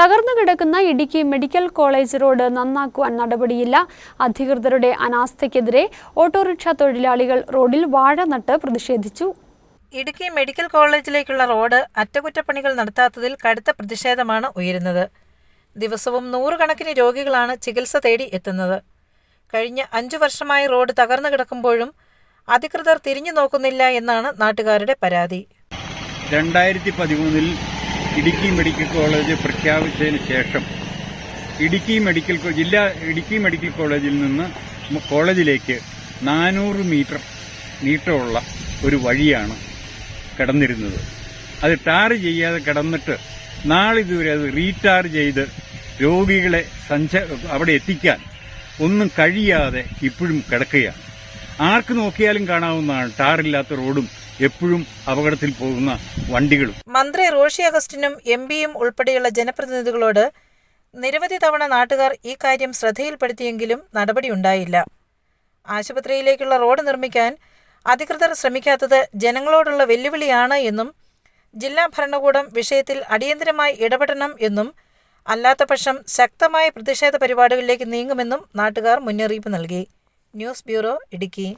തകർന്നു കിടക്കുന്ന Idukki medical college road നന്നാക്കുവാൻ നടപടിയില്ല. അധികൃതരുടെ അനാസ്ഥയ്ക്കെതിരെ ഓട്ടോറിക്ഷ തൊഴിലാളികൾ റോഡിൽ വാഴ നട്ട് പ്രതിഷേധിച്ചു. ഇടുക്കി മെഡിക്കൽ കോളേജിലേക്കുള്ള റോഡ് അറ്റകുറ്റപ്പണികൾ നടത്താത്തതിൽ കടുത്ത പ്രതിഷേധമാണ് ഉയരുന്നത്. ദിവസവും നൂറുകണക്കിന് രോഗികളാണ് ചികിത്സ തേടി എത്തുന്നത്. കഴിഞ്ഞ അഞ്ചു വർഷമായി റോഡ് തകർന്നു കിടക്കുമ്പോഴും അധികൃതർ തിരിഞ്ഞു നോക്കുന്നില്ല എന്നാണ് നാട്ടുകാരുടെ പരാതി. രണ്ടായിരത്തി പതിമൂന്നിൽ ഇടുക്കി മെഡിക്കൽ കോളേജ് പ്രഖ്യാപിച്ചതിന് ശേഷം ഇടുക്കി മെഡിക്കൽ ജില്ലാ ഇടുക്കി മെഡിക്കൽ കോളേജിൽ നിന്ന് കോളേജിലേക്ക് നാനൂറ് മീറ്റർ നീട്ടമുള്ള ഒരു വഴിയാണ് കിടന്നിരുന്നത്. അത് ടാർ ചെയ്യാതെ കിടന്നിട്ട് നാളിതുവരെ അത് റീടാർ ചെയ്ത് രോഗികളെ സഞ്ച അവിടെ എത്തിക്കാൻ ഒന്നും കഴിയാതെ ഇപ്പോഴും കിടക്കുകയാണ്. ആർക്ക് നോക്കിയാലും കാണാവുന്നതാണ്. ടാറില്ലാത്ത റോഡും എപ്പോഴും അപകടത്തിൽ പോകുന്ന വണ്ടികളും. മന്ത്രി റോഷി അഗസ്റ്റിനും എം പിയും ഉൾപ്പെടെയുള്ള ജനപ്രതിനിധികളോട് നിരവധി തവണ നാട്ടുകാർ ഈ കാര്യം ശ്രദ്ധയിൽപ്പെടുത്തിയെങ്കിലും നടപടിയുണ്ടായില്ല ആശുപത്രിയിലേക്കുള്ള റോഡ് നിർമ്മിക്കാൻ അധികൃതർ ശ്രമിക്കാത്തത് ജനങ്ങളോടുള്ള വെല്ലുവിളിയാണ് എന്നും ജില്ലാ ഭരണകൂടം വിഷയത്തിൽ അടിയന്തരമായി ഇടപെടണം എന്നും അല്ലാത്തപക്ഷം ശക്തമായ പ്രതിഷേധ പരിപാടികളിലേക്ക് നീങ്ങുമെന്നും നാട്ടുകാർ മുന്നറിയിപ്പ് നൽകി. News bureau Idukki.